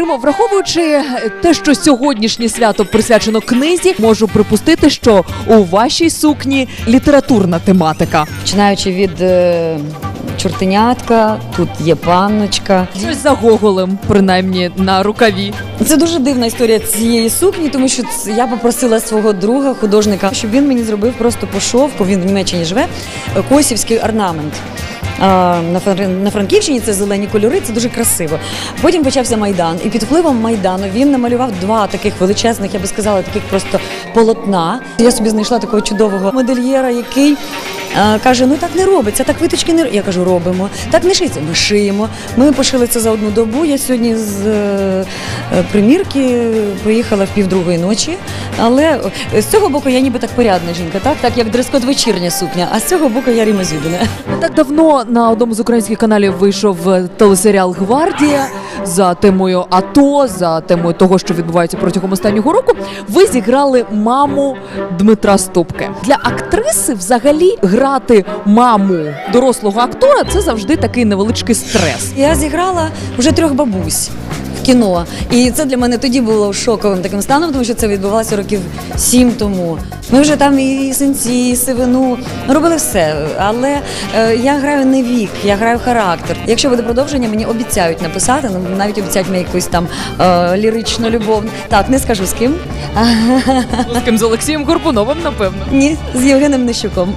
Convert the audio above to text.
Римо, враховуючи те, що сьогоднішнє свято присвячено книзі, можу припустити, що у вашій сукні літературна тематика. Починаючи від е, чортенятка, тут є панночка. Щось за гоголем, принаймні на рукаві. Це дуже дивна історія цієї сукні, тому що ц- я попросила свого друга, художника, щоб він мені зробив просто по шовку. Він в Німеччині живе е, косівський орнамент. На Франківщині це зелені кольори, це дуже красиво. Потім почався майдан, і під впливом майдану він намалював два таких величезних, я би сказала, таких просто полотна. Я собі знайшла такого чудового модельєра, який а, каже: ну так не робиться, так виточки не. Я кажу, робимо. Так не шиється, ми шиємо. Ми пошили це за одну добу. Я сьогодні з е, е, примірки поїхала в півдругої ночі. Але е, з цього боку я ніби так порядна жінка, так, так як дрес-код вечірня сукня, а з цього боку я. Не так давно на одному з українських каналів вийшов е, телесеріал Гвардія за темою АТО, за темою того, що відбувається протягом останнього року. Ви зіграли маму Дмитра Ступки. Для актриси взагалі грати маму дорослого актора це завжди такий невеличкий стрес. Я зіграла вже трьох бабусь. Кіно, і це для мене тоді було шоковим таким станом, тому що це відбувалося років сім тому. Ми вже там і синці, і сивину робили все. Але е, я граю не вік, я граю характер. Якщо буде продовження, мені обіцяють написати, ну навіть обіцяють мені якусь там е, лірично любов. Так, не скажу з ким. З ким з Олексієм Горбуновим, напевно. Ні, з Євгеном Нищуком.